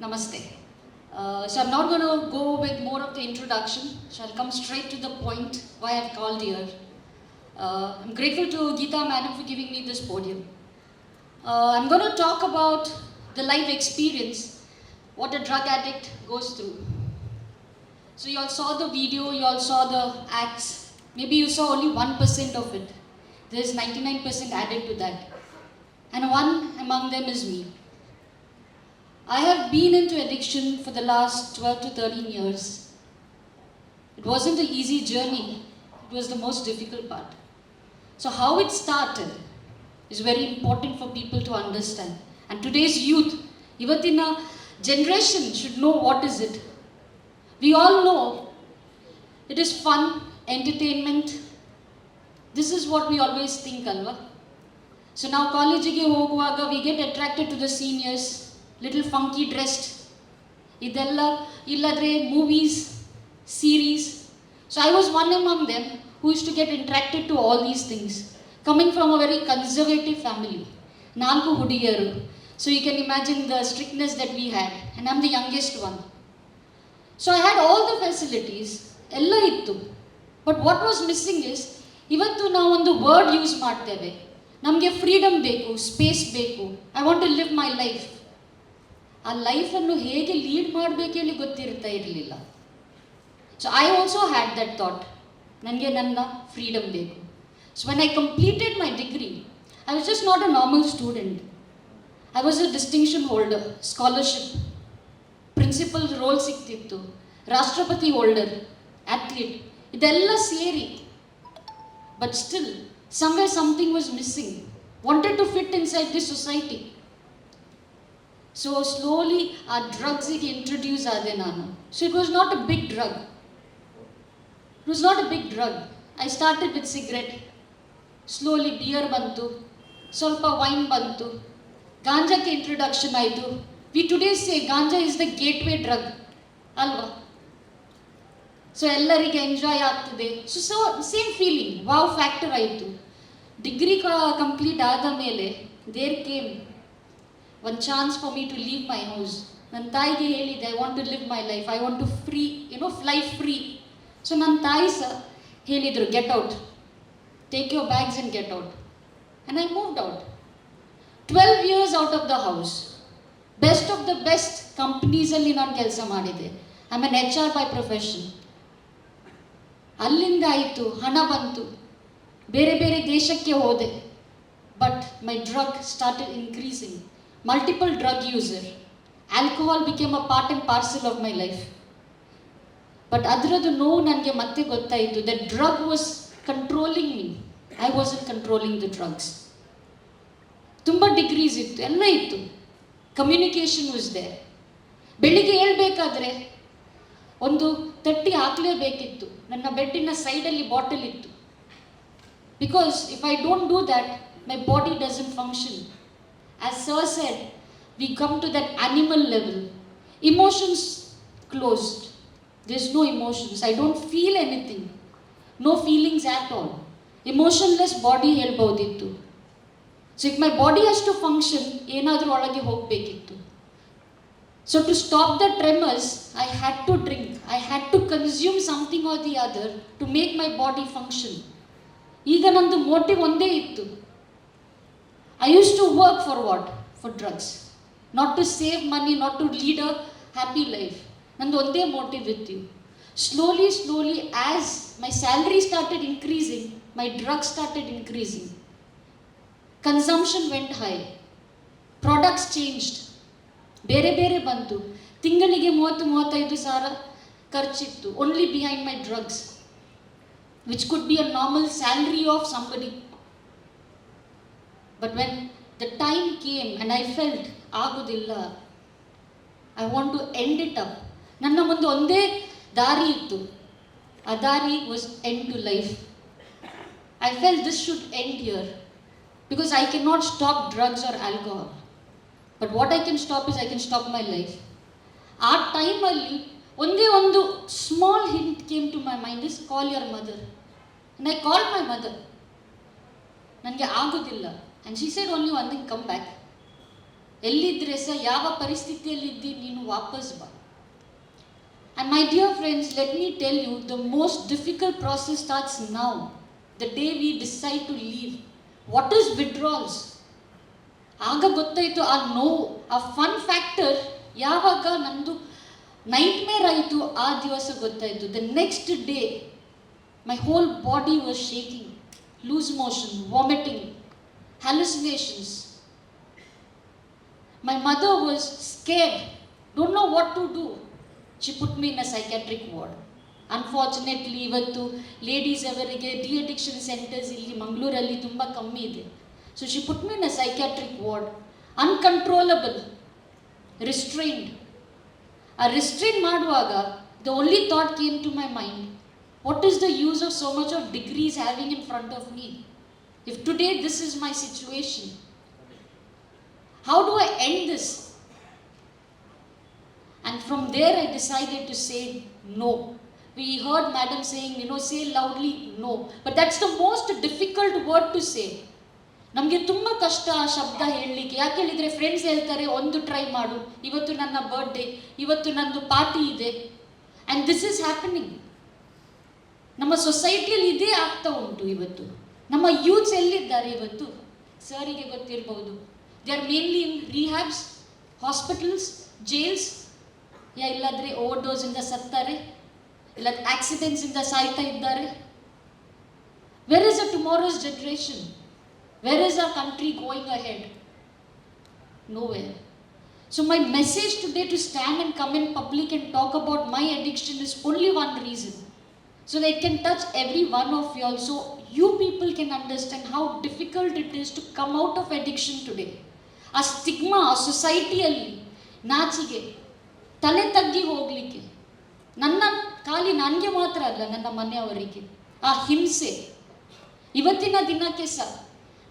Namaste. Uh, so I'm not going to go with more of the introduction. So I'll come straight to the point why I've called here. Uh, I'm grateful to Geeta Madam for giving me this podium. Uh, I'm going to talk about the life experience, what a drug addict goes through. So you all saw the video, you all saw the acts. Maybe you saw only 1% of it. There's 99% added to that. And one among them is me. I have been into addiction for the last 12 to 13 years. It wasn't an easy journey, it was the most difficult part. So, how it started is very important for people to understand. And today's youth, Ivatina generation, should know what is it. We all know it is fun, entertainment. This is what we always think, Alva. So now college we get attracted to the seniors, little funky dressed ಇದೆಲ್ಲ ಇಲ್ಲದ್ರೆ movies series so I was one among them who is to get interacted to all these things coming from a very conservative family ನಾಲ್ಕು ಹುಡುಗಿಯರು. So you can imagine the strictness that we had and am the youngest one so I had all the facilities ಎಲ್ಲ ಇತ್ತು. But what was missing is ಇವತ್ತು ನಾವೊಂದು word use ಮಾಡ್ತೇವೆ. ನಮಗೆ freedom ಬೇಕು space ಬೇಕು. I want to live my life ಆ ಲೈಫನ್ನು ಹೇಗೆ ಲೀಡ್ ಮಾಡಬೇಕು ಹೇಳಿ ಗೊತ್ತಿರ್ತಾ ಇರಲಿಲ್ಲ. So I also had that thought ನನಗೆ ನನ್ನ ಫ್ರೀಡಮ್ ಬೇಕು. So when I completed my degree I was just not a normal student I was a distinction holder scholarship principal role ಸಿಗ್ತಿತ್ತು ರಾಷ್ಟ್ರಪತಿ ಹೋಲ್ಡರ್ ಅಥ್ಲೀಟ್ ಇದೆಲ್ಲ ಸೇರಿ. But still somewhere something was missing wanted to fit inside this society. So slowly ಆ ಡ್ರಗ್ಸಿಗೆ introduce ಆದೆ ನಾನು so it was not a big drug it was not a big drug I started with cigarette. Slowly beer ಬಂತು ಸ್ವಲ್ಪ wine ಬಂತು ಗಾಂಜಾಕ್ಕೆ introduction ಆಯಿತು we today say ganja is the gateway drug ಅಲ್ವಾ so ಎಲ್ಲರಿಗೆ enjoy ಆಗ್ತದೆ so so same feeling wow factor ಆಯಿತು degree complete ಆದ ಮೇಲೆ there came one chance for me to leave my house ನನ್ನ ತಾಯಿಗೆ ಹೇಳಿದ್ದೆ I want to live my life I want to free you know fly free so ನನ್ನ ತಾಯಿ ಸಹ ಹೇಳಿದರು get out take your bags and get out and I moved out twelve years out of the house best of the best ಕಂಪ್ನೀಸಲ್ಲಿ ನಾನು ಕೆಲಸ ಮಾಡಿದ್ದೆ. I mean H R by profession ಅಲ್ಲಿಂದ ಆಯಿತು, ಹಣ ಬಂತು. ಬೇರೆ ಬೇರೆ ದೇಶಕ್ಕೆ ಹೋದೆ. But my drug started increasing multiple drug user alcohol became a part and parcel of my life but ಅದರದ್ದು ನೋವು ನನಗೆ ಮತ್ತೆ ಗೊತ್ತಾಯಿತು the drug was controlling me I was in controlling the drugs ತುಂಬ ಡಿಗ್ರೀಸ್ ಇತ್ತು, ಎಲ್ಲ ಇತ್ತು. ಕಮ್ಯುನಿಕೇಷನ್ ವಾಸ್ ದೇ ಬೆಳಿಗ್ಗೆ ಹೇಳ್ಬೇಕಾದ್ರೆ, ಒಂದು ತಟ್ಟಿ ಹಾಕಲೇಬೇಕಿತ್ತು. ನನ್ನ ಬೆಡ್ಡಿನ ಸೈಡಲ್ಲಿ ಬಾಟಲ್ ಇತ್ತು. Because if I don't do that my body doesn't function as sir said we come to that animal level emotions closed this no emotions I don't feel anything no feelings at all emotionless body ಹೇಳ್ಬೋದಿತ್ತು so if my body ಅಷ್ಟು function ಏನಾದರೂ ಒಳಗೆ ಹೋಗಬೇಕಿತ್ತು. So to stop the tremors I had to drink I had to consume something or the other to make my body function ಈಗ ನಂದು motive ಒಂದೇ ಇತ್ತು. I use to work for what for drugs not to save money not to lead a happy life ನಂದು ಒಂದೇ motive ಇತ್ತು. Slowly slowly as my salary started increasing my drugs started increasing consumption went high products changed ಬೇರೆ ಬೇರೆ ಬಂತು. ತಿಂಗಳಿಗೆ ಮೂವತ್ತು, ಮೂವತ್ತೈದು ಸಾವಿರ ಖರ್ಚಿತ್ತು. Only behind my drugs which could be a normal salary of somebody but when the time came and I felt ಆಗೋದಿಲ್ಲ I want to end it up ನನ್ನ ಮುಂದೆ ಒಂದೇ ದಾರಿ ಇತ್ತು. ಆ ದಾರಿ was end to life I fell this should end here because I can not stop drugs or alcohol but what I can stop is I can stop my life ಆ ಟೈಮಲ್ಲಿ ಒಂದೇ ಒಂದು small hint came to my mind is call your mother I call my mother ನನಗೆ ಆಗೋದಿಲ್ಲ. And she said only one come back ಎಲ್ಲಿದ್ದರೆ ಸಹ ಯಾವ ಪರಿಸ್ಥಿತಿಯಲ್ಲಿದ್ದಿ ನೀನು ವಾಪಸ್ ಬಾ. And my dear friends let me tell you the most difficult process starts now the day we decide to leave what is withdrawals ಆಗ ಗೊತ್ತಾಯಿತು, ಆ ನೋವು, ಆ ಫನ್ ಫ್ಯಾಕ್ಟರ್ ಯಾವಾಗ ನಂದು ನೈಟ್ ಮೇರ್ ಆಯಿತು, ಆ ದಿವಸ ಗೊತ್ತಾಯಿತು. The next day my whole body was shaking loose motion vomiting hallucinations. My mother was scared, don't know what to do. She put me in a psychiatric ward. Unfortunately ಇವತ್ತು ladies ಅವರಿಗೆ de addiction centres ಇಲ್ಲಿ ಮಂಗಳೂರಲ್ಲಿ ತುಂಬ ಕಮ್ಮಿ ಇದೆ. So she put me in a psychiatric ward uncontrollable restrained ಆ restrain ಮಾಡುವಾಗ the only thought came to my mind what is the use of so much of degrees having in front of me If today this is my situation, how do I end this? And from there I decided to say no. We heard Madam saying, you know, say loudly no. But that's the most difficult word to say. ನಮಗೆ ತುಂಬ ಕಷ್ಟ ಆ ಶಬ್ದ ಹೇಳಲಿಕ್ಕೆ ಯಾಕೆ ಹೇಳಿದರೆ friends ಹೇಳ್ತಾರೆ ಒಂದು ಟ್ರೈ ಮಾಡು ಇವತ್ತು ನನ್ನ ಬರ್ಡೇ ಇವತ್ತು ನಂದು ಪಾರ್ಟಿ ಇದೆ ಆ್ಯಂಡ್ ದಿಸ್ ಈಸ್ ಹ್ಯಾಪನಿಂಗ್ ನಮ್ಮ ಸೊಸೈಟಿಯಲ್ಲಿ ಇದೇ ಆಗ್ತಾ ಉಂಟು ಇವತ್ತು ನಮ್ಮ ಯೂತ್ಸ್ ಎಲ್ಲಿದ್ದಾರೆ ಇವತ್ತು? ಸರಿಗೆ ಗೊತ್ತಿರ್ಬೋದು. They are mainly in rehabs hospitals jails ಯಾ ಇಲ್ಲಾದರೆ ಓವರ್ ಡೋಸಿಂದ ಸತ್ತಾರೆ, ಇಲ್ಲ ಆಕ್ಸಿಡೆಂಟ್ಸಿಂದ ಸಾಯ್ತಾ ಇದ್ದಾರೆ. Where is a tomorrow's generation where is a country going ahead nowhere So my message today to stand and come in public and talk about my addiction is only one reason. So that it can touch every one of you all. So you people can understand how difficult it is to come out of addiction today. ಆ stigma ಆ ಸೊಸೈಟಿಯಲ್ಲಿ ನಾಚಿಗೆ, ತಲೆ ತಗ್ಗಿ ಹೋಗಲಿಕ್ಕೆ. ನನ್ನ ಖಾಲಿ ನನಗೆ ಮಾತ್ರ ಅಲ್ಲ, ನನ್ನ ಮನೆಯವರಿಗೆ. ಆ ಹಿಂಸೆ. ಇವತ್ತಿನ ದಿನಕ್ಕೆ ಸಹ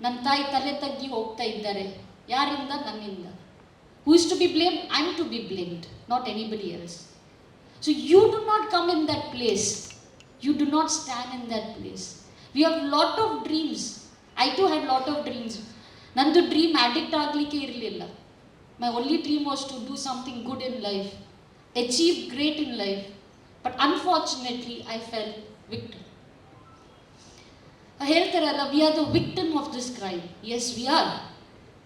ನನ್ನ ತಾಯಿ ತಲೆ ತಗ್ಗಿ ಹೋಗ್ತಾ ಇದ್ದಾರೆ. ಯಾರಿಂದ? ನನ್ನಿಂದ. Who is to be blame I too be blamed not anybody else so you do not come in that place you do not stand in that place we have lot of dreams I too had lot of dreams ನಂದು dream addict ಆಗಲಿಕ್ಕೆ ಇರಲಿಲ್ಲ. My only dream was to do something good in life achieve great in life but unfortunately I fell victim ಹೇಳ್ತಾರಲ್ಲ we are the victim of this crime yes we are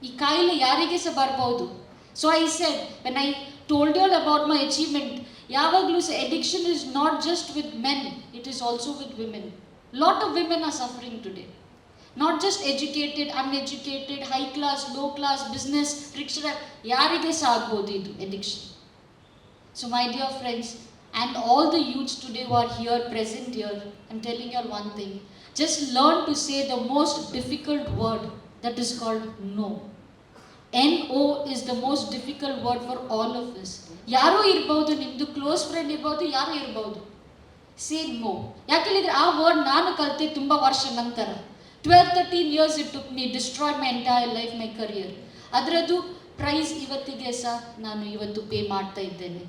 ಈ ಕಾಯಿಲೆ ಯಾರಿಗೆ ಸಹ ಬರ್ಬೋದು? So I said when I told all about my achievement ಯಾವಾಗಲೂ ಸಹ addiction is not just with men it is also with women lot of women are suffering today not just educated uneducated high class low class business rickshaw ಯಾರಿಗೆ ಸಹ ಆಗ್ಬೋದು ಇದು addiction So, my dear friends, and all the youths today who are here, present here, I'm telling you all one thing. Just learn to say the most difficult word that is called no. N-O is the most difficult word for all of us. ಯಾರೋ ಇರ್ಬೋದು ನಿಮ್ಮದು close friend ಇರ್ಬೋದು ಯಾರೋ ಇರ್ಬೋದು say no ಯಾಕೆ ಹೇಳಿದ್ರೆ ಆ word ನಾನು ಕಲಿತೆ ತುಂಬ ವರ್ಷ ನಂತರ twelve thirteen years it took me destroy my entire life my career ಅದರದ್ದು ಪ್ರೈಸ್ ಇವತ್ತಿಗೆ ಸಹ ನಾನು ಇವತ್ತು ಪೇ ಮಾಡ್ತಾ ಇದ್ದೇನೆ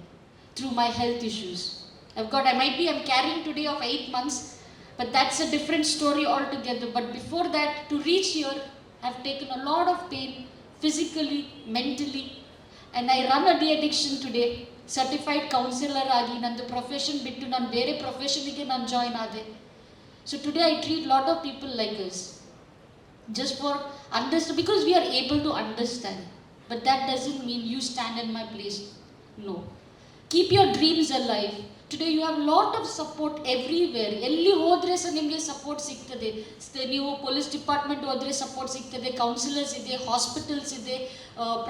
through my health issues I've got, I might be, I'm carrying today of eight months, but that's a different story altogether. But before that, to reach here, I've taken a lot of pain physically, mentally, and I run a de-addiction today. Certified counsellor ಆಗಿ ನಂದು profession ಬಿಟ್ಟು ನಾನು ಬೇರೆ ಪ್ರೊಫೆಷನ್ಗೆ ನಾನು join ಆದೆ so today I treat lot of people like us just for understand because we are able to understand but that doesn't mean you stand in my place no keep your dreams alive Today you have lot of support everywhere ಎಲ್ಲಿ ಹೋದ್ರೆ ಸಹ ನಿಮಗೆ support ಸಿಗ್ತದೆ. ನೀವು police department ಹೋದ್ರೆ support ಸಿಗ್ತದೆ counsellors ಇದೆ hospitals ಇದೆ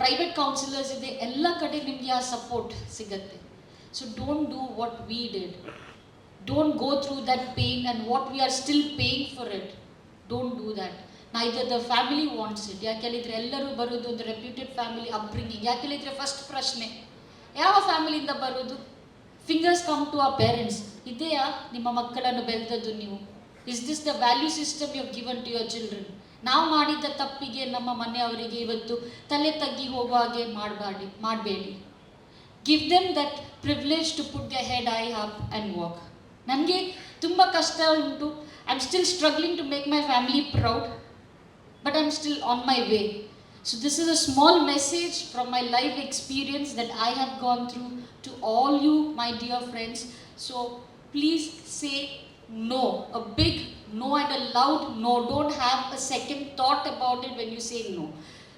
ಪ್ರೈವೇಟ್ ಕೌನ್ಸಿಲರ್ಸ್ ಇದೆ, ಎಲ್ಲ ಕಡೆ ನಿಮಗೆ ಆ ಸಪೋರ್ಟ್ ಸಿಗತ್ತೆ. So don't do what we did don't go through that pain and what we are still paying for it don't do that ನಾ ದ ಫ್ಯಾಮಿಲಿ ವಾಂಟ್ಸ್ ಇಟ್ ಯಾಕೆ ಹೇಳಿದ್ರೆ ಎಲ್ಲರೂ ಬರೋದು ಒಂದು ರೆಪ್ಯೂಟೆಡ್ ಫ್ಯಾಮಿಲಿ ಅಪ್ಬ್ರಿಂಗಿಂಗ್ ಯಾಕೆ ಹೇಳಿದ್ರೆ ಫಸ್ಟ್ ಪ್ರಶ್ನೆ, ಯಾವ ಫ್ಯಾಮಿಲಿಯಿಂದ ಬರೋದು ಫಿಂಗರ್ಸ್ ಕಮ್ ಟು ಆ ಪೇರೆಂಟ್ಸ್ ಇದೆಯಾ, ನಿಮ್ಮ ಮಕ್ಕಳನ್ನು ಬೆಳೆದದ್ದು ನೀವು. Is this the value system you given to your children ನಾವು ಮಾಡಿದ ತಪ್ಪಿಗೆ ನಮ್ಮ ಮನೆಯವರಿಗೆ ಇವತ್ತು ತಲೆ ತಗ್ಗಿ ಹೋಗುವ ಹಾಗೆ ಮಾಡಬೇಡಿ ಮಾಡಬೇಡಿ. Give them that privilege to put the head high up and walk ನನಗೆ ತುಂಬ ಕಷ್ಟ ಉಂಟು. I am still struggling to make my family proud but I am still on my way So, this is a small message from my life experience that I have gone through to all you, my dear friends. So, please say no, a big no and a loud no. Don't have a second thought about it when you say no.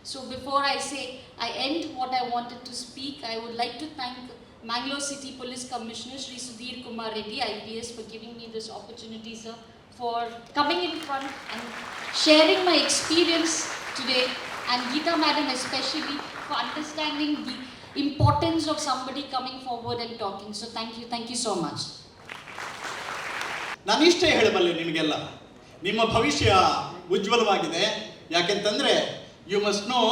So, before I say I end what I wanted to speak, I would like to thank Mangalore City Police Commissioner Sri Sudhir Kumar Reddy, IPS, for giving me this opportunity, sir, for coming in front and sharing my experience today, and Geeta Madam especially for understanding the importance of somebody coming forward and talking. So, thank you, thank you so much. ನಾನಿಷ್ಟೇ ಹೇಳಬಲ್ಲೆ ನಿಮಗೆಲ್ಲ ನಿಮ್ಮ ಭವಿಷ್ಯ ಉಜ್ವಲವಾಗಿದೆ ಯಾಕೆಂತಂದ್ರೆ you must know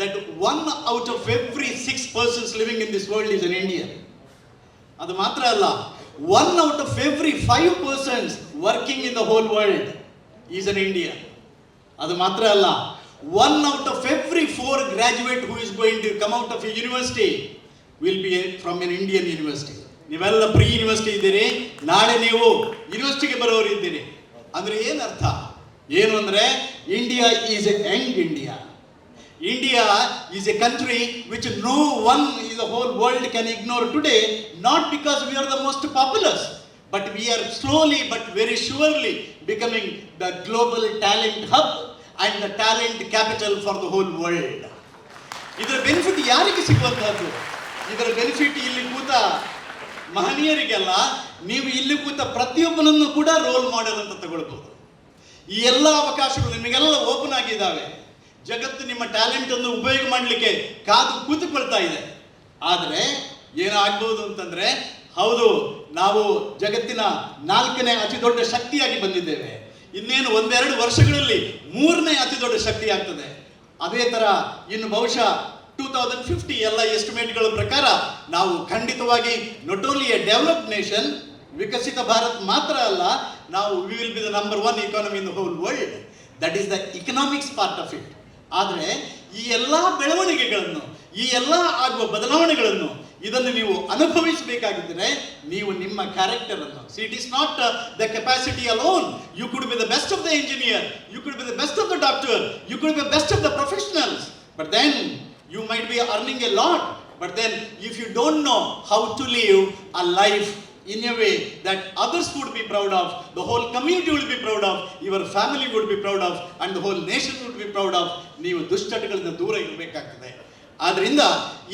that one out of every six persons living in this world is an Indian ಅದು ಮಾತ್ರ ಅಲ್ಲ one out of every five persons working in the whole world is an Indian ಅದು ಮಾತ್ರ ಅಲ್ಲ one out of every four graduate who is going to come out of a university will be from an Indian university ನೀವೆಲ್ಲ pre university ಇದ್ದೀರಿ ನಾಳೆ ನೀವು ಯೂನಿವರ್ಸಿಟಿಗೆ ಬರೋರು ಇದ್ದೀರಿ ಅಂದ್ರೆ ಏನು ಅರ್ಥ ಏನು ಅಂದ್ರೆ India is a young India India is a country which no one in the whole world can ignore today, not because we are the most populous, but we are slowly but very surely becoming the global talent hub and the talent capital for the whole world ಇದರ benefit ಯಾರಿಗೆ ಸಿಗುವಂತಹದ್ದು? ಇದರ benefit ಇಲ್ಲಿ ಕೂತ ಮಹನೀಯರಿಗೆಲ್ಲ, ನೀವು ಇಲ್ಲಿ ಕೂತ ಪ್ರತಿಯೊಬ್ಬನನ್ನು ಕೂಡ ರೋಲ್ ಮಾಡೆಲ್ ಅಂತ ತಗೊಳ್ಬೋದು. ಈ ಎಲ್ಲ ಅವಕಾಶಗಳು ನಿಮಗೆಲ್ಲ ಓಪನ್ ಆಗಿದ್ದಾವೆ. ಜಗತ್ತು ನಿಮ್ಮ ಟ್ಯಾಲೆಂಟ್ ಅನ್ನು ಉಪಯೋಗ ಮಾಡಲಿಕ್ಕೆ ಕಾದು ಕೂತುಕೊಳ್ತಾ ಇದೆ. ಆದರೆ ಏನಾಗ್ಬೋದು ಅಂತಂದರೆ, ಹೌದು, ನಾವು ಜಗತ್ತಿನ ನಾಲ್ಕನೇ ಅತಿ ದೊಡ್ಡ ಶಕ್ತಿಯಾಗಿ ಬಂದಿದ್ದೇವೆ. ಇನ್ನೇನು ಒಂದೆರಡು ವರ್ಷಗಳಲ್ಲಿ ಮೂರನೇ ಅತಿ ದೊಡ್ಡ ಶಕ್ತಿ ಆಗ್ತದೆ. ಅದೇ ತರ ಇನ್ನು ಬಹುಶಃ ಟೂ ತೌಸಂಡ್ ಫಿಫ್ಟಿ ಎಲ್ಲ ಎಸ್ಟಿಮೇಟ್ಗಳ ಪ್ರಕಾರ ನಾವು ಖಂಡಿತವಾಗಿ not only a developed nation ವಿಕಸಿತ ಭಾರತ್ ಮಾತ್ರ ಅಲ್ಲ, ನಾವು we will be the number one economy in the whole world that is the economics part of it ಆದರೆ ಈ ಎಲ್ಲ ಬೆಳವಣಿಗೆಗಳನ್ನು, ಈ ಎಲ್ಲ ಆಗುವ ಬದಲಾವಣೆಗಳನ್ನು ಇದನ್ನು ನೀವು ಅನುಭವಿಸಬೇಕಾಗಿದ್ದರೆ ನೀವು ನಿಮ್ಮ ಕ್ಯಾರೆಕ್ಟರ್ ಅನ್ನು it is not the capacity alone you could be the best of the engineer you could be the best of the doctor you could be best of the professionals but then you might be earning a lot, but then if you don't know how to live a life in a way that others would be proud of, the whole community would be proud of, your family would be proud of, and the whole nation would be proud of, ನೀವು ದುಶ್ಚಟಗಳಿಂದ ದೂರ ಇರಬೇಕಾಗ್ತದೆ ಆದ್ರಿಂದ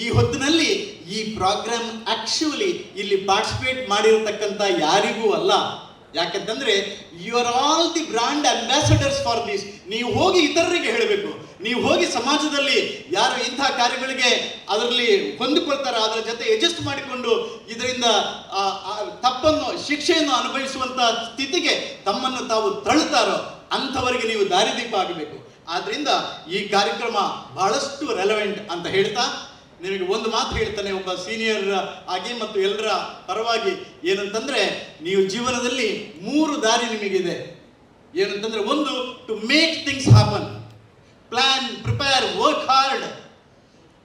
ಈ ಹೊತ್ತಿನಲ್ಲಿ ಈ program actually ಇಲ್ಲಿ participate ಮಾಡಿರತಕ್ಕಂಥ ಯಾರಿಗೂ ಅಲ್ಲ. ಯಾಕಂತಂದ್ರೆ you are all the brand ambassadors for this ನೀವು ಹೋಗಿ ಇತರರಿಗೆ ಹೇಳಬೇಕು. ನೀವು ಹೋಗಿ ಸಮಾಜದಲ್ಲಿ ಯಾರು ಇಂತಹ ಕಾರ್ಯಗಳಿಗೆ ಅದರಲ್ಲಿ ಹೊಂದಿಕೊಳ್ತಾರೋ, ಅದರ ಜೊತೆ ಅಡ್ಜಸ್ಟ್ ಮಾಡಿಕೊಂಡು ಇದರಿಂದ ತಪ್ಪನ್ನು, ಶಿಕ್ಷೆಯನ್ನು ಅನುಭವಿಸುವಂತಹ ಸ್ಥಿತಿಗೆ ತಮ್ಮನ್ನು ತಾವು ತಳ್ಳುತ್ತಾರೋ, ಅಂಥವರಿಗೆ ನೀವು ದಾರಿದೀಪ ಆಗಬೇಕು. ಆದ್ರಿಂದ ಈ ಕಾರ್ಯಕ್ರಮ ಬಹಳಷ್ಟು ರೆಲೆವೆಂಟ್ ಅಂತ ಹೇಳ್ತಾ ನಿಮಗೆ ಒಂದು ಮಾತು ಹೇಳ್ತಾನೆ, ಒಬ್ಬ ಸೀನಿಯರ್ ಆಗಿ ಮತ್ತು ಎಲ್ಲರ ಪರವಾಗಿ. ಏನಂತಂದ್ರೆ, ನೀವು ಜೀವನದಲ್ಲಿ ಮೂರು ದಾರಿ ನಿಮಗಿದೆ. ಏನಂತಂದ್ರೆ, ಒಂದು to make things happen plan prepare work hard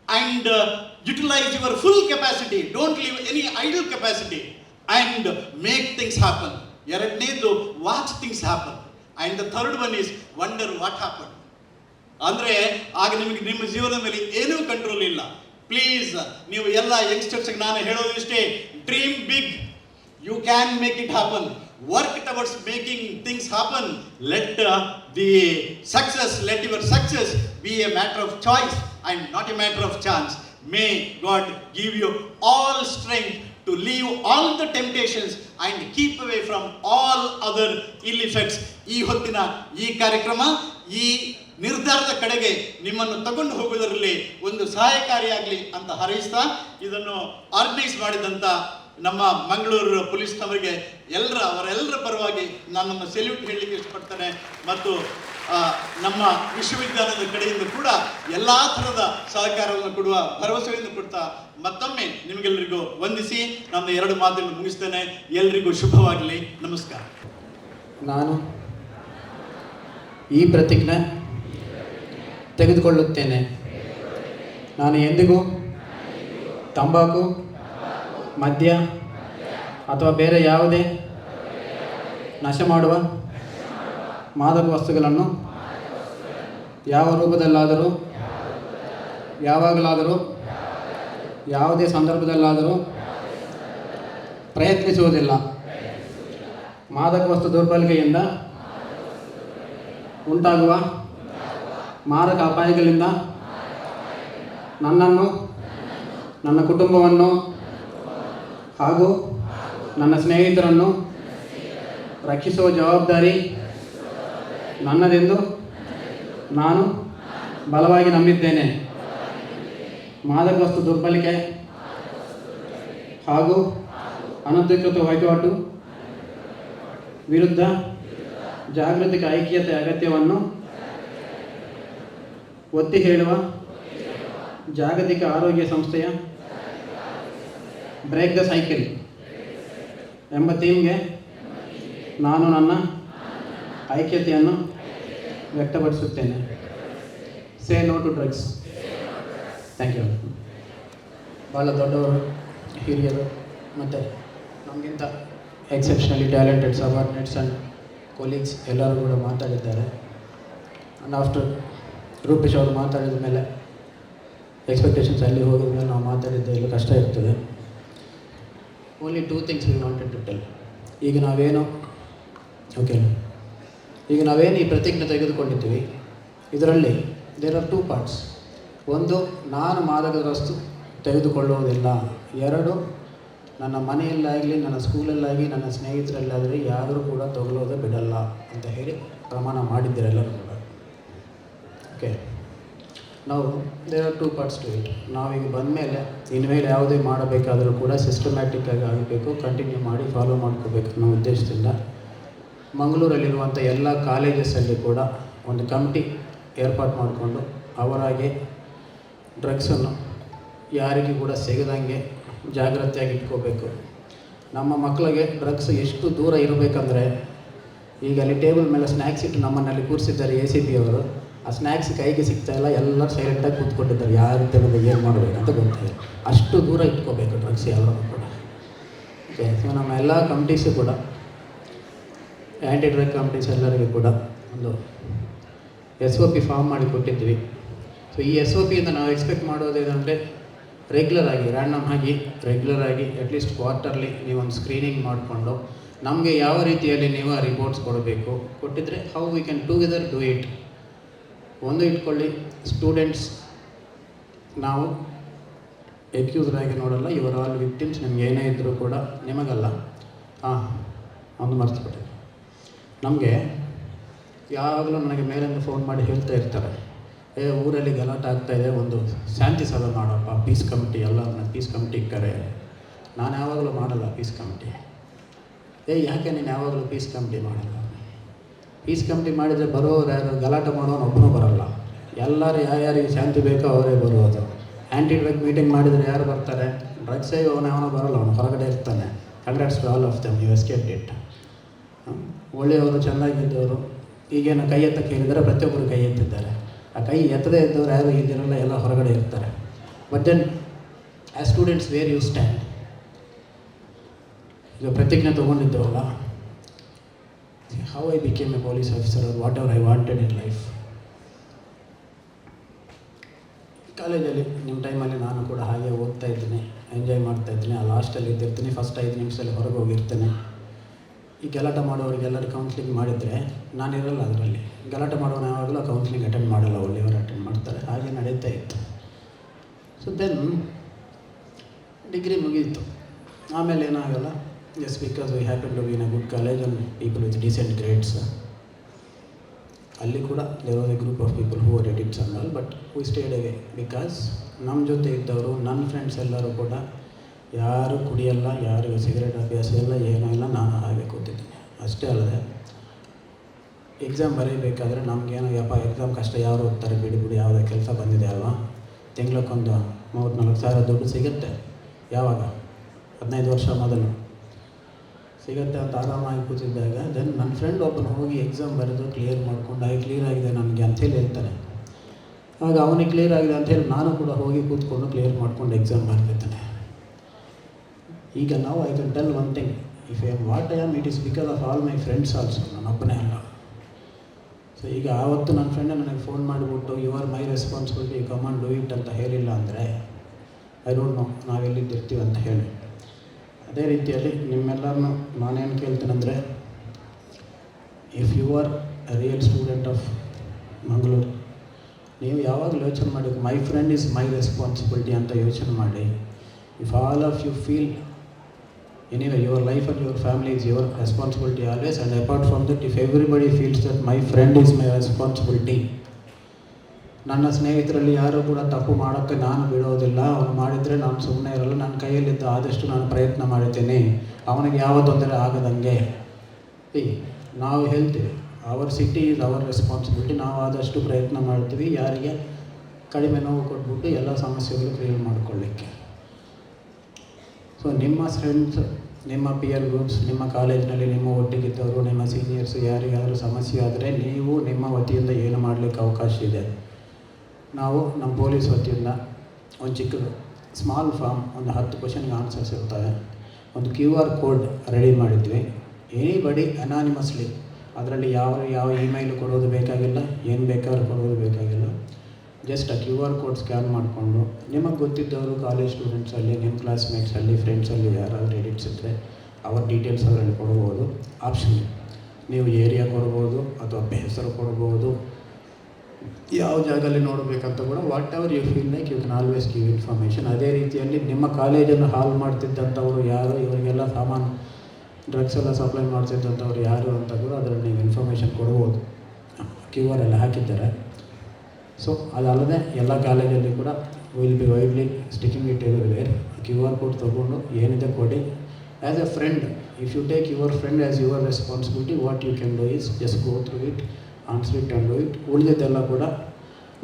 and utilise your full capacity don't leave any idle capacity and make things happen ಎರಡನೇದು watch things happen and the third one is wonder what happen ಅಂದ್ರೆ ಆಗ ನಿಮಗೆ ನಿಮ್ಮ ಜೀವನದ ಮೇಲೆ ಏನೂ control ಇಲ್ಲ. Please ನೀವು ಎಲ್ಲ ಯಂಗ್ಸ್ಟರ್ಸ್ ನಾನು ಹೇಳೋದು ಇಷ್ಟೇ dream big you can make it happen work towards making things happen let the success let your success be a matter of choice and not a matter of chance may God give you all strength to leave all the temptations and keep away from all other ill effects. ಈ ಹೊತ್ತಿನ ಈ ಕಾರ್ಯಕ್ರಮ, ಈ ನಿರ್ಧಾರದ ಕಡೆಗೆ ನಿಮ್ಮನ್ನು ತಗೊಂಡು ಹೋಗುವುದರಲ್ಲಿ ಒಂದು ಸಹಾಯಕಾರಿಯಾಗಲಿ ಅಂತ ಹಾರೈಸ್ತಾ ಇದನ್ನು ಆರ್ಗನೈಸ್ ಮಾಡಿದಂಥ ನಮ್ಮ ಮಂಗಳೂರು ಪೊಲೀಸ್ನವರಿಗೆ ಎಲ್ಲರ, ಅವರೆಲ್ಲರ ಪರವಾಗಿ ನಾನನ್ನು ಸೆಲ್ಯೂಟ್ ಹೇಳಲಿಕ್ಕೆ ಇಷ್ಟಪಡ್ತೇನೆ. ಮತ್ತು ನಮ್ಮ ವಿಶ್ವವಿದ್ಯಾಲಯದ ಕಡೆಯಿಂದ ಕೂಡ ಎಲ್ಲ ಥರದ ಸಹಕಾರವನ್ನು ಕೊಡುವ ಭರವಸೆಯನ್ನು ಕೊಡ್ತಾ ಮತ್ತೊಮ್ಮೆ ನಿಮಗೆಲ್ಲರಿಗೂ ವಂದಿಸಿ ನನ್ನ ಎರಡು ಮಾತುಗಳನ್ನು ಮುಗಿಸ್ತೇನೆ. ಎಲ್ರಿಗೂ ಶುಭವಾಗಲಿ. ನಮಸ್ಕಾರ. ನಾನು ಈ ಪ್ರತಿಜ್ಞೆ ತೆಗೆದುಕೊಳ್ಳುತ್ತೇನೆ. ನಾನು ಎಂದಿಗೂ ತಂಬಾಕು, ಮದ್ಯ ಅಥವಾ ಬೇರೆ ಯಾವುದೇ ನಾಶ ಮಾಡುವ ಮಾದಕ ವಸ್ತುಗಳನ್ನು ಯಾವ ರೂಪದಲ್ಲಾದರೂ, ಯಾವಾಗಲಾದರೂ, ಯಾವುದೇ ಸಂದರ್ಭದಲ್ಲಾದರೂ ಪ್ರಯತ್ನಿಸುವುದಿಲ್ಲ. ಮಾದಕ ವಸ್ತು ದುರ್ಬಲಿಕೆಯಿಂದ ಉಂಟಾಗುವ ಮಾದಕ ಅಪಾಯಗಳಿಂದ ನನ್ನನ್ನು, ನನ್ನ ಕುಟುಂಬವನ್ನು ಹಾಗೂ ನನ್ನ ಸ್ನೇಹಿತರನ್ನು ರಕ್ಷಿಸುವ ಜವಾಬ್ದಾರಿ ನನ್ನದೆಂದು? ನಾನು ಬಲವಾಗಿ ನಂಬಿದ್ದೇನೆ. ಮಾದಕ ವಸ್ತು ದುರ್ಬಲಿಕೆ ಹಾಗೂ ಅನಧಿಕೃತ ವಹಿವಾಟು ವಿರುದ್ಧ ಜಾಗೃತಿಕ ಐಕ್ಯತೆ ಅಗತ್ಯವನ್ನು ಒತ್ತಿ ಹೇಳುವ ಜಾಗತಿಕ ಆರೋಗ್ಯ ಸಂಸ್ಥೆಯ ಬ್ರೇಕ್ ದ ಸೈಕಲ್ ಎಂಬ ಥೀಮ್ಗೆ ನಾನು ನನ್ನ ಐಕ್ಯತೆಯನ್ನು ವ್ಯಕ್ತಪಡಿಸುತ್ತೇನೆ. Say no to drugs thank you ಭಾಳ ದೊಡ್ಡವರು, ಹಿರಿಯರು, ಮತ್ತು ನಮಗಿಂತ exceptionally talented subordinates and colleagues ಎಲ್ಲರೂ ಕೂಡ ಮಾತಾಡಿದ್ದಾರೆ. ಆ್ಯಂಡ್ ಆಫ್ಟರ್ ರೂಪೇಶ್ ಅವರು ಮಾತಾಡಿದ ಮೇಲೆ ಎಕ್ಸ್ಪೆಕ್ಟೇಷನ್ಸ್ ಅಲ್ಲಿ ಹೋಗಿದ ಮೇಲೆ ನಾವು ಮಾತಾಡಿದ್ದೆ, ಇಲ್ಲಿ ಕಷ್ಟ ಇರ್ತದೆ. Only two things we wanted to tell ಈಗ ನಾವೇನು? ಓಕೆ ಈಗ ನಾವೇನು ಈ ಪ್ರತಿಜ್ಞೆ ತೆಗೆದುಕೊಂಡಿದ್ದೀವಿ? ಇದರಲ್ಲಿ ದೇರ್ ಆರ್ ಟೂ ಪಾರ್ಟ್ಸ್ ಒಂದು, ನಾನು ಮಾದಕ ವಸ್ತು ತೆಗೆದುಕೊಳ್ಳುವುದಿಲ್ಲ. ಎರಡು, ನನ್ನ ಮನೆಯಲ್ಲಾಗಲಿ, ನನ್ನ ಸ್ಕೂಲಲ್ಲಾಗಲಿ, ನನ್ನ ಸ್ನೇಹಿತರಲ್ಲಾದರೆ ಯಾರೂ ಕೂಡ ತಗೊಳ್ಳೋದೇ ಬಿಡಲ್ಲ ಅಂತ ಹೇಳಿ ಪ್ರಮಾಣ ಮಾಡಿದ್ದೀರೆಲ್ಲರೂ ಕೂಡ. ಓಕೆ ನಾವು there are two parts to it ನಾವೀಗ ಬಂದಮೇಲೆ, ಇನ್ಮೇಲೆ ಯಾವುದೇ ಮಾಡಬೇಕಾದರೂ ಕೂಡ ಸಿಸ್ಟಮ್ಯಾಟಿಕ್ ಆಗಿ ಆಗಬೇಕು ಕಂಟಿನ್ಯೂ ಮಾಡಿ ಫಾಲೋ ಮಾಡ್ಕೋಬೇಕು ಅನ್ನೋ ಉದ್ದೇಶದಿಂದ ಮಂಗಳೂರಲ್ಲಿರುವಂಥ ಎಲ್ಲ ಕಾಲೇಜಸಲ್ಲಿ ಕೂಡ ಒಂದು ಕಮಿಟಿ ಏರ್ಪಾಡು ಮಾಡಿಕೊಂಡು ಅವರಾಗೆ ಡ್ರಗ್ಸನ್ನು ಯಾರಿಗೂ ಕೂಡ ಸಿಗದಂಗೆ ಜಾಗ್ರತೆಯಾಗಿ ಇಟ್ಕೋಬೇಕು. ನಮ್ಮ ಮಕ್ಕಳಿಗೆ ಡ್ರಗ್ಸ್ ಎಷ್ಟು ದೂರ ಇರಬೇಕಂದ್ರೆ, ಈಗ ಅಲ್ಲಿ ಟೇಬಲ್ ಮೇಲೆ ಸ್ನ್ಯಾಕ್ಸ್ ಇಟ್ಟು ನಮ್ಮನ್ನಲ್ಲಿ ಕೂರಿಸಿದ್ದಾರೆ ಎ ಸಿ ಪಿ ಅವರು. ಆ ಸ್ನ್ಯಾಕ್ಸ್ ಕೈಗೆ ಸಿಗ್ತಾ ಇಲ್ಲ, ಎಲ್ಲರೂ ಸೈಲೆಂಟಾಗಿ ಕೂತ್ಕೊಂಡಿದ್ದಾರೆ. ಯಾರು ತಿಳಿದ ಏನು ಮಾಡಬೇಕಂತ ಗೊತ್ತಿಲ್ಲ. ಅಷ್ಟು ದೂರ ಇಟ್ಕೋಬೇಕು ಡ್ರಗ್ಸ್ ಎಲ್ಲರೂ ಕೂಡ. ಸೊ ನಮ್ಮ ಎಲ್ಲ ಕಮಿಟೀಸು ಕೂಡ ಆ್ಯಂಟಿ ಡ್ರಗ್ ಕಂಪ್ನೀಸ್ ಎಲ್ಲರಿಗೂ ಕೂಡ ಒಂದು ಎಸ್ ಒ ಪಿ ಫಾರ್ಮ್ ಮಾಡಿ ಕೊಟ್ಟಿದ್ವಿ. ಸೊ ಈ ಎಸ್ ಒ ಪಿಯಿಂದ ನಾವು ಎಕ್ಸ್ಪೆಕ್ಟ್ ಮಾಡೋದೇನಂದರೆ ರೆಗ್ಯುಲರ್ ಆಗಿ ರ್ಯಾಂಡಮ್ ಆಗಿ ರೆಗ್ಯುಲರ್ ಆಗಿ ಅಟ್ಲೀಸ್ಟ್ ಕ್ವಾರ್ಟರ್ಲಿ ನೀವೊಂದು ಸ್ಕ್ರೀನಿಂಗ್ ಮಾಡಿಕೊಂಡು ನಮಗೆ ಯಾವ ರೀತಿಯಲ್ಲಿ ನೀವು ರಿಪೋರ್ಟ್ಸ್ ಕೊಡಬೇಕು ಕೊಟ್ಟಿದ್ದರೆ how we can together do it ಒಂದು ಇಟ್ಕೊಳ್ಳಿ ಸ್ಟೂಡೆಂಟ್ಸ್ ನಾವು ಎಕ್ಯೂಸ್ಡ್ ಆಗಿ ನೋಡಲ್ಲ ಇವರ್ ಆಲ್ ವಿಕ್ಟಿಮ್ಸ್ ನಿಮ್ಗೆ ಏನೇ ಇದ್ದರೂ ಕೂಡ ನಿಮಗಲ್ಲ. ಹಾಂ, ಒಂದು ಮರ್ಸ್ಬಿಟ್ಟೆ ನಮಗೆ ಯಾವಾಗಲೂ ನನಗೆ ಮೇಲಿಂದ ಫೋನ್ ಮಾಡಿ ಹೇಳ್ತಾ ಇರ್ತಾರೆ. ಏ, ಊರಲ್ಲಿ ಗಲಾಟೆ ಆಗ್ತಾ ಇದೆ, ಒಂದು ಶಾಂತಿ ಸಭೆ ಮಾಡೋಪ್ಪ ಪೀಸ್ ಕಮಿಟಿ ಎಲ್ಲರನ್ನ ಪೀಸ್ ಕಮಿಟಿ ಕರೆ. ನಾನು ಯಾವಾಗಲೂ ಮಾಡಲ್ಲ ಪೀಸ್ ಕಮಿಟಿ ಏ, ಯಾಕೆ ನೀನು ಯಾವಾಗಲೂ ಪೀಸ್ ಕಮಿಟಿ ಮಾಡಲ್ಲ? ಪೀಸ್ ಕಮಿಟಿ ಮಾಡಿದರೆ ಬರೋರು ಯಾರು, ಗಲಾಟೆ ಮಾಡೋನು ಒಬ್ಬನೂ ಬರಲ್ಲ. ಎಲ್ಲರೂ ಯಾರ್ಯಾರಿಗೆ ಶಾಂತಿ ಬೇಕೋ ಅವರೇ ಬರುವುದು ಆ್ಯಂಟಿ ಡ್ರಗ್ ಮೀಟಿಂಗ್ ಮಾಡಿದರೆ ಯಾರು ಬರ್ತಾರೆ? ಡ್ರಗ್ಸೇ ಅವನು ಯಾವನೋ ಬರೋಲ್ಲ, ಅವನು ಹೊರಗಡೆ ಇರ್ತಾನೆ. Congrats all of them you escape it ಒಳ್ಳೆಯವರು ಚೆನ್ನಾಗಿದ್ದವರು, ಈಗೇನು ಕೈ ಎತ್ತ ಕೇಳಿದರೆ ಪ್ರತಿಯೊಬ್ಬರು ಕೈ ಎತ್ತಿದ್ದಾರೆ. ಆ ಕೈ ಎತ್ತದೇ ಇದ್ದವರು ಯಾರು ಇದ್ದಿರಲ್ಲ ಎಲ್ಲ ಹೊರಗಡೆ ಇರ್ತಾರೆ. But then as students where you stand ಈಗ ಪ್ರತಿಜ್ಞೆ ತೊಗೊಂಡಿದ್ದವಲ್ಲ. How I became a police officer whatever I wanted in life ಕಾಲೇಜಲ್ಲಿ, ನಿಮ್ಮ ಟೈಮಲ್ಲಿ ನಾನು ಕೂಡ ಹಾಗೆ ಓದ್ತಾ ಇದ್ದೀನಿ ಎಂಜಾಯ್ ಮಾಡ್ತಾ ಇದ್ದೀನಿ. ಆ ಲಾಸ್ಟಲ್ಲಿ ಇದ್ದಿರ್ತೀನಿ ಫಸ್ಟ್ ಐದು ನಿಮಿಷದಲ್ಲಿ ಹೊರಗೆ ಹೋಗಿರ್ತೀನಿ. ಈ ಗಲಾಟೆ ಮಾಡೋರಿಗೆಲ್ಲರೂ ಕೌನ್ಸಿಲಿಂಗ್ ಮಾಡಿದರೆ ನಾನಿರಲ್ಲ ಅದರಲ್ಲಿ. ಗಲಾಟೆ ಮಾಡೋನು ಯಾವಾಗಲೂ ಕೌನ್ಸಿಲಿಂಗ್ ಅಟೆಂಡ್ ಮಾಡಲ್ಲ, ಒಳ್ಳೆಯವರು ಅಟೆಂಡ್ ಮಾಡ್ತಾರೆ. ಹಾಗೆ ನಡೀತಾ ಇತ್ತು. ಸೊ ದೆನ್ ಡಿಗ್ರಿ ಮುಗೀತು. ಆಮೇಲೆ ಏನಾಗಲ್ಲ? Yes because we happen to in a good college and people with decent grades ಅಲ್ಲಿ ಕೂಡ there was a group of people who are addicts and but we stayed away because ನಮ್ಮ ಜೊತೆ ಇದ್ದವರು ನನ್ನ friends ಎಲ್ಲರೂ ಕೂಡ ಯಾರು ಕುಡಿಯಲ್ಲ ಯಾರಿಗೂ ಸಿಗರೇಟ್ ಅಭ್ಯಾಸ ಇಲ್ಲ ಏನೂ ಇಲ್ಲ, ನಾನು ಹಾಗೆ ಕೂತಿದ್ದೀನಿ. ಅಷ್ಟೇ ಅಲ್ಲದೆ ಎಕ್ಸಾಮ್ ಬರೀಬೇಕಾದ್ರೆ ನಮಗೇನು, ಯಪ್ಪ ಎಕ್ಸಾಮ್ ಕಷ್ಟ, ಯಾರು ಓದ್ತಾರೆ ಬಿಡಿ ಬಿಡಿ, ಯಾವುದೇ ಕೆಲಸ ಬಂದಿದೆ ಅಲ್ವಾ? ತಿಂಗ್ಳಕ್ಕೊಂದು ಮೂವತ್ತು ನಾಲ್ಕು ಸಾವಿರ ದುಡ್ಡು ಸಿಗುತ್ತೆ ಯಾವಾಗ? ಹದಿನೈದು ವರ್ಷ ಮೊದಲು. ಸಿಗುತ್ತೆ ಅಂತ ಆರಾಮಾಗಿ ಕೂತಿದ್ದಾಗ ದೆನ್ ನನ್ನ ಫ್ರೆಂಡ್ ಒಬ್ಬನು ಹೋಗಿ ಎಕ್ಸಾಮ್ ಬರೆದು ಕ್ಲಿಯರ್ ಮಾಡ್ಕೊಂಡು ಆಗಿ ಕ್ಲಿಯರ್ ಆಗಿದೆ ನನಗೆ ಅಂಥೇಳಿ ಹೇಳ್ತಾನೆ. ಆಗ ಅವನಿಗೆ ಕ್ಲಿಯರ್ ಆಗಿದೆ ಹೇಳಿ ನಾನು ಕೂಡ ಹೋಗಿ ಕೂತ್ಕೊಂಡು ಕ್ಲಿಯರ್ ಮಾಡ್ಕೊಂಡು ಎಕ್ಸಾಮ್ ಬರೆದಿದ್ದಾನೆ ಈಗ ನಾವು I can tell one thing if I am what I am it is because of all my friends also ನನ್ನೊಬ್ಬನೇ ಅಲ್ಲ. ಸೊ ಈಗ ಆವತ್ತು ನನ್ನ ಫ್ರೆಂಡ್ ನನಗೆ ಫೋನ್ ಮಾಡಿಬಿಟ್ಟು you are my responsibility command do it ಅಂತ ಹೇಳಿಲ್ಲ ಅಂದರೆ ಐ ಡೋಂಟ್ ನೋ ನಾವೆಲ್ಲಿದ್ದಿರ್ತೀವಿ ಅಂತ ಹೇಳಿ. ಅದೇ ರೀತಿಯಲ್ಲಿ ನಿಮ್ಮೆಲ್ಲರನ್ನು ನಾನೇನು ಕೇಳ್ತೀನಂದರೆ if you are real student of Mangaluru ನೀವು ಯಾವಾಗಲೂ ಯೋಚನೆ ಮಾಡಿ my friend is my responsibility ಅಂತ ಯೋಚನೆ ಮಾಡಿ. If all of you feel anyway your life and your family is your responsibility always and apart from that if everybody feels that my friend is my responsibility ನನ್ನ ಸ್ನೇಹಿತರಲ್ಲಿ ಯಾರೂ ಕೂಡ ತಪ್ಪು ಮಾಡೋಕ್ಕೆ ನಾನು ಬಿಡೋದಿಲ್ಲ. ಅವನು ಮಾಡಿದರೆ ನಾನು ಸುಮ್ಮನೆ ಇರಲ್ಲ. ನನ್ನ ಕೈಯಲ್ಲಿದ್ದ ಆದಷ್ಟು ನಾನು ಪ್ರಯತ್ನ ಮಾಡುತ್ತೇನೆ ಅವನಿಗೆ ಯಾವ ತೊಂದರೆ ಆಗದಂಗೆ. ನಾವು ಹೇಳ್ತೀವಿ our city is our responsibility ನಾವು ಆದಷ್ಟು ಪ್ರಯತ್ನ ಮಾಡ್ತೀವಿ. ಯಾರಿಗೆ ಕಡಿಮೆ ನೋವು ಕೊಟ್ಬಿಟ್ಟು ಎಲ್ಲ ಸಮಸ್ಯೆಗಳು ಕ್ಲಿಯರ್ ಮಾಡ್ಕೊಳ್ಳಿಕ್ಕೆ. ಸೊ ನಿಮ್ಮ ಫ್ರೆಂಡ್ಸ್ ನಿಮ್ಮ ಪಿಯರ್ ಗ್ರೂಪ್ಸ್ ನಿಮ್ಮ ಕಾಲೇಜಿನಲ್ಲಿ ನಿಮ್ಮ ಒಟ್ಟಿಗಿದ್ದವರು, ನಿಮ್ಮ ಸೀನಿಯರ್ಸ್ ಯಾರಿಗಾದರೂ ಸಮಸ್ಯೆ ಆದರೆ ನೀವು ನಿಮ್ಮ ವತಿಯಿಂದ ಏನು ಮಾಡಲಿಕ್ಕೆ ಅವಕಾಶ ಇದೆ? ನಾವು ನಮ್ಮ ಪೊಲೀಸ್ ವತಿಯಿಂದ ಒಂದು ಚಿಕ್ಕ ಸ್ಮಾಲ್ ಫಾರ್ಮ್ ಒಂದು ಹತ್ತು ಕ್ವಶನ್ಗೆ ಆನ್ಸರ್ಸ್ ಇರ್ತವೆ. ಒಂದು ಕ್ಯೂ ಆರ್ ಕೋಡ್ ರೆಡಿ ಮಾಡಿದ್ವಿ. ಎನಿ ಬಡಿ ಅನಾನಿಮಸ್ಲಿ ಅದರಲ್ಲಿ ಯಾವ ಯಾವ ಇಮೇಲ್ ಕೊಡೋದು ಬೇಕಾಗಿಲ್ಲ, ಏನು ಬೇಕಾದ್ರೂ ಕೊಡೋದು ಬೇಕಾಗಿಲ್ಲ. ಜಸ್ಟ್ ಆ ಕ್ಯೂ ಆರ್ ಕೋಡ್ ಸ್ಕ್ಯಾನ್ ಮಾಡಿಕೊಂಡು, ನಿಮಗೆ ಗೊತ್ತಿದ್ದವರು ಕಾಲೇಜ್ ಸ್ಟೂಡೆಂಟ್ಸಲ್ಲಿ ನಿಮ್ಮ ಕ್ಲಾಸ್ಮೇಟ್ಸಲ್ಲಿ ಫ್ರೆಂಡ್ಸಲ್ಲಿ ಯಾರಾದರೂ ಎಡಿಟ್ಸ್ ಇದ್ದರೆ ಅವ್ರ ಡೀಟೇಲ್ಸ್ ಅದರಲ್ಲಿ ಕೊಡ್ಬೋದು. ಆಪ್ಷನ್ ನೀವು ಏರಿಯಾ ಕೊಡ್ಬೋದು ಅಥವಾ ಹೆಸರು ಕೊಡ್ಬೋದು. ಯಾವ ಜಾಗದಲ್ಲಿ ನೋಡಬೇಕಂತ ಕೂಡ whatever you feel like you can always give information ಅದೇ ರೀತಿಯಲ್ಲಿ ನಿಮ್ಮ ಕಾಲೇಜನ್ನು ಹಾಲ್ ಮಾಡ್ತಿದ್ದಂಥವ್ರು ಯಾರು, ಇವರಿಗೆಲ್ಲ ಸಾಮಾನು ಡ್ರಗ್ಸ್ ಎಲ್ಲ ಸಪ್ಲೈ ಮಾಡ್ತಿದ್ದಂಥವ್ರು ಯಾರು ಅಂತ ಕೂಡ ಅದರಲ್ಲಿ ನೀವು ಇನ್ಫಾರ್ಮೇಷನ್ ಕೊಡ್ಬೋದು. ಕ್ಯೂ ಆರ್ ಎಲ್ಲ ಹಾಕಿದ್ದಾರೆ. ಸೊ ಅದಲ್ಲದೆ ಎಲ್ಲ ಕಾಲೇಜಲ್ಲಿ ಕೂಡ will be widely sticking it everywhere Q R code ತೊಗೊಂಡು ಏನಿದೆ ಕೊಡಿ as a friend if you take your friend as your responsibility what you can do is just go through it answer it and do it ಉಳಿದಿದ್ದೆಲ್ಲ ಕೂಡ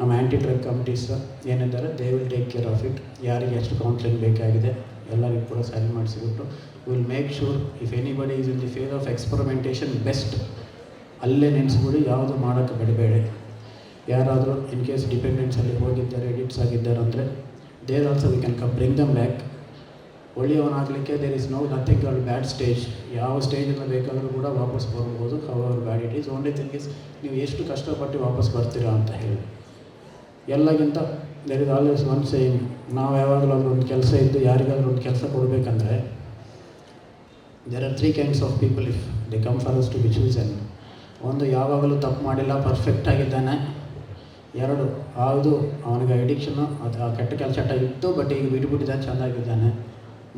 ನಮ್ಮ anti drug committees ಏನಿದ್ದಾರೆ they will take care of it ಯಾರಿಗೆ ಎಷ್ಟು counselling ಬೇಕಾಗಿದೆ, ಎಲ್ಲರಿಗೂ ಕೂಡ sign ಮಾಡಿಸಿಬಿಟ್ಟು will make sure if anybody is in the fear of experimentation best ಅಲ್ಲೇ ನೆನೆಸ್ಬಿಡಿ ಯಾವುದು ಮಾಡೋಕ್ಕೆ ಬಿಡಬೇಡಿ. ಯಾರಾದರೂ ಇನ್ ಕೇಸ್ ಡಿಪೆಂಡೆನ್ಸಲ್ಲಿ ಹೋಗಿದ್ದಾರೆ ಎಡಿಟ್ಸ್ ಆಗಿದ್ದಾರೆ ಅಂದರೆ there also we can come bring them back ಒಳ್ಳೆಯವನಾಗಲಿಕ್ಕೆ there is no nothing our bad stage ಯಾವ ಸ್ಟೇಜಿಂದ ಬೇಕಾದರೂ ಕೂಡ ವಾಪಸ್ ಬರ್ಬೋದು. However bad it is only thing is ನೀವು ಎಷ್ಟು ಕಷ್ಟಪಟ್ಟು ವಾಪಸ್ ಬರ್ತೀರಾ ಅಂತ ಹೇಳಿ. ಎಲ್ಲಗಿಂತ there is always one same ನಾವು ಯಾವಾಗಲಾದ್ರೂ ಒಂದು ಕೆಲಸ ಇದ್ದು ಯಾರಿಗಾದ್ರೂ ಒಂದು ಕೆಲಸ ಕೊಡಬೇಕಂದ್ರೆ there are three kinds of people if they come for us to be chosen ಒಂದು ಯಾವಾಗಲೂ ತಪ್ಪು ಮಾಡಿಲ್ಲ ಪರ್ಫೆಕ್ಟ್ ಆಗಿದ್ದಾನೆ. ಎರಡು. ಯಾವುದು ಅವನಿಗೆ ಅಡಿಕ್ಷನ್ನು ಅದು ಆ ಕೆಟ್ಟ ಕೆಲಸ ಚಟ ಇತ್ತು ಬಟ್ ಈಗ ಬಿಟ್ಬಿಟ್ಟಿದ್ದಾನೆ ಚೆಂದಾಗಿದ್ದಾನೆ.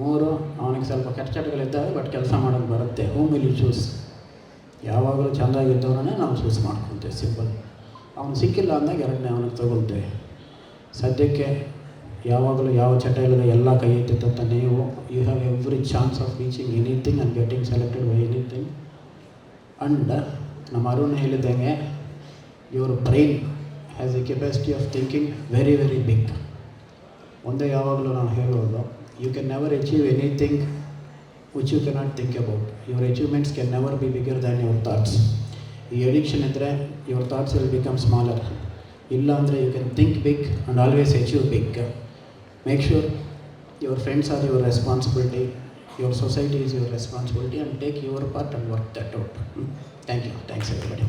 ಮೂರು, ಅವನಿಗೆ ಸ್ವಲ್ಪ ಕೆಟ್ಟ ಚಟಗಳಿದ್ದಾವೆ ಬಟ್ ಕೆಲಸ ಮಾಡೋದು ಬರುತ್ತೆ. ಹೂಮ್ ವಿಲ್ ಯು ಚೂಸ್ ಯಾವಾಗಲೂ ಚೆಂದಾಗಿದ್ದವನೇ ನಾವು ಚೂಸ್ ಮಾಡ್ಕೊತೇವೆ ಸಿಂಪಲ್ ಅವನು ಸಿಕ್ಕಿಲ್ಲ ಅಂದಾಗ ಎರಡನೇ ಅವನಿಗೆ ತಗೊಳ್ತೇವೆ. ಸದ್ಯಕ್ಕೆ ಯಾವಾಗಲೂ ಯಾವ ಚಟ ಇಲ್ಲದ ಎಲ್ಲ ಕೈ ಎತ್ತಿತ್ತಂತ ನೀವು you have every chance of reaching anything and getting selected by anything and ನಮ್ಮ ಅರುಣ್ ಹೇಳಿದಂಗೆ your brain has a capacity of thinking very very big ಒಂದೇ ಯಾವಾಗಲೂ ನಾನು ಹೇಳೋದು you can never achieve anything which you cannot think about your achievements can never be bigger than your thoughts ಈ addiction ಇದ್ದರೆ your thoughts will become smaller ಇಲ್ಲ ಅಂದರೆ you can think big and always achieve big make sure your friends are your responsibility your society is your responsibility and take your part and work that out thank you thanks everybody